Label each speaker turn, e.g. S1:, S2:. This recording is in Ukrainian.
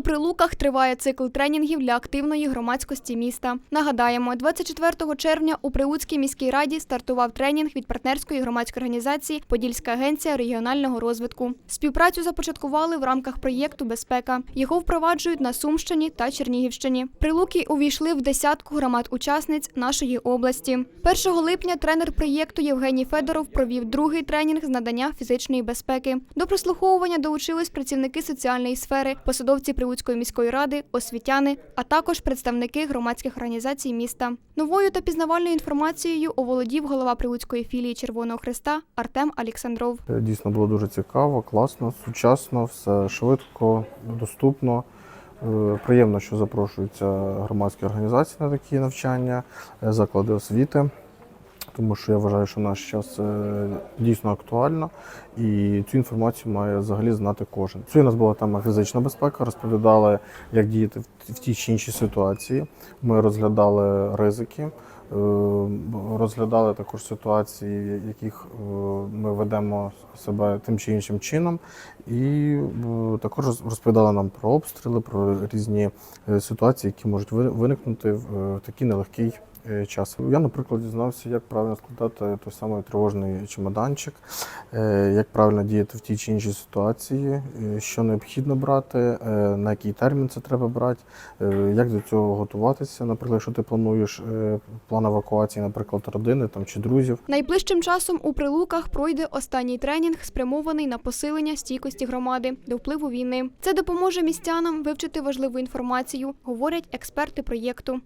S1: У Прилуках триває цикл тренінгів для активної громадськості міста. Нагадаємо, 24 червня у Прилуцькій міській раді стартував тренінг від партнерської громадської організації Подільська агенція регіонального розвитку. Співпрацю започаткували в рамках проєкту Безпека. Його впроваджують на Сумщині та Чернігівщині. Прилуки увійшли в десятку громад-учасниць нашої області. 1 липня тренер проєкту Євгеній Федоров провів другий тренінг з надання фізичної безпеки. До прослуховування долучились працівники соціальної сфери, посадовці Прилуцької міської ради, освітяни, а також представники громадських організацій міста. Новою та пізнавальною інформацією оволодів голова Прилуцької філії Червоного Христа Артем Аліксандров.
S2: Е, Дійсно було дуже цікаво, класно, сучасно, все швидко, доступно. Е, Приємно, що запрошуються громадські організації на такі навчання, е, заклади освіти, тому що я вважаю, що наш час е, дійсно актуально і цю інформацію має взагалі знати кожен. Це у нас була тема фізична безпека, розповідали, як діяти в тій чи іншій ситуації. Ми розглядали ризики. Е, Розглядали також ситуації, в яких е, ми ведемо себе тим чи іншим чином, і е, також розповідали нам про обстріли, про різні ситуації, які можуть виникнути в такий нелегкий час. Я, наприклад, дізнався, як правильно складати той самий тривожний чемоданчик, як правильно діяти в тій чи іншій ситуації, що необхідно брати, на який термін це треба брати, як до цього готуватися. Наприклад, якщо ти плануєш е, план евакуації, наприклад, родини там чи друзів.
S1: Найближчим часом у Прилуках пройде останній тренінг, спрямований на посилення стійкості громади до впливу війни. Це допоможе містянам вивчити важливу інформацію, говорять експерти проєкту.